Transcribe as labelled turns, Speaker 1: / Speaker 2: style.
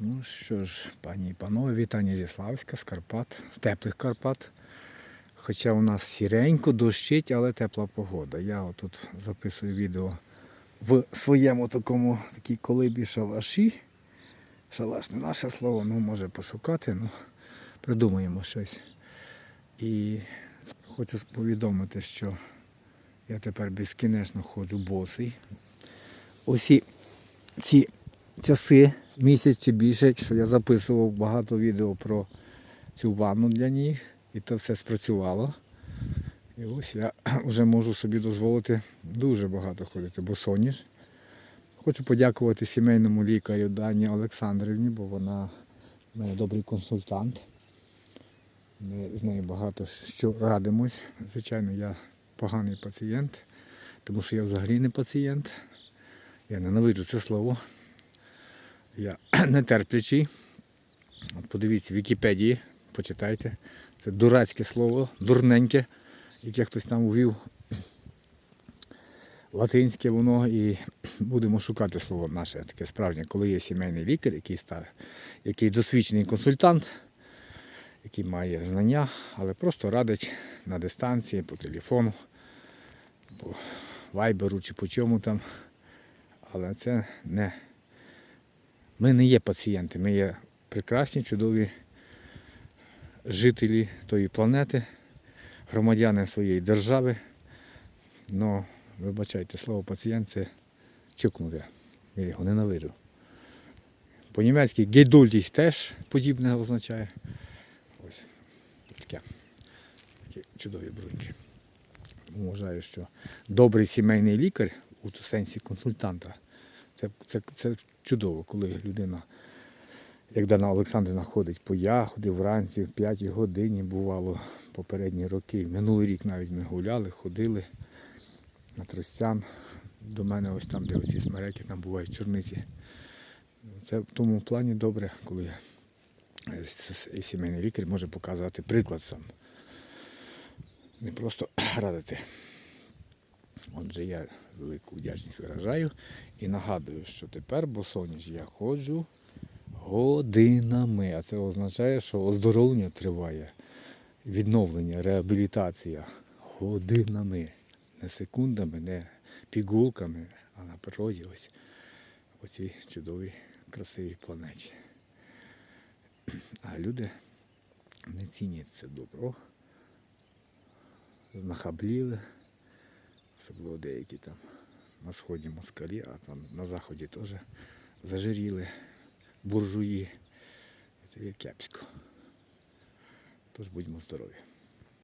Speaker 1: Ну що ж, пані і панове, вітання зі Славська, з Карпат, з теплих Карпат. Хоча у нас сіренько, дощить, але тепла погода. Я отут записую відео в своєму такому такій колибі шалаші. Шалаш не наше слово, ну може пошукати, ну придумаємо щось. І хочу повідомити, що я тепер безкінечно ходжу босий. Усі ці часи, місяць чи більше, що я записував багато відео про цю ванну для ніг, і це все спрацювало. І ось я вже можу собі дозволити дуже багато ходити, бо соніж. Хочу подякувати сімейному лікарю Дані Олександрівні, бо вона в мене добрий консультант. Ми з нею багато що радимось. Звичайно, я поганий пацієнт, тому що я взагалі не пацієнт. Я ненавиджу це слово. Я нетерплячий. От подивіться в Вікіпедії, почитайте. Це дурацьке слово, дурненьке, яке хтось там увів. Латинське воно і будемо шукати слово наше таке справжнє, коли є сімейний лікар, який стар, який досвідчений консультант, який має знання, але просто радить на дистанції, по телефону, по вайберу чи по чому там. Але це не. Ми не є пацієнти, ми є прекрасні, чудові жителі тої планети, громадяни своєї держави. Но, вибачайте, слово пацієнт це чукнуте. Я його ненавиджу. По-німецьки гейдульдіх теж подібне означає. Ось таке. Такі чудові бруньки. Вважаю, що добрий сімейний лікар у сенсі консультанта. Це, це, це чудово, коли людина, як Дана Олександрівна, ходить по ягоди вранці, в 5 годині бувало попередні роки. Минулий рік навіть ми гуляли, ходили на Тростян. До мене ось там, де оці смереки, там бувають чорниці. Це в тому плані добре, коли е, сімейний лікар може показувати приклад сам. Не просто радити. Отже, я велику вдячність виражаю і нагадую, що тепер босоніж я ходжу годинами. А це означає, що оздоровлення триває, відновлення, реабілітація годинами. Не секундами, не пігулками, а на природі ось у цій чудовій красивій планеті. А люди не цінять це добро, знахабліли. Особливо деякі там на сході москалі, а там на заході теж зажиріли буржуї. Це є кепсько. Тож будьмо здорові.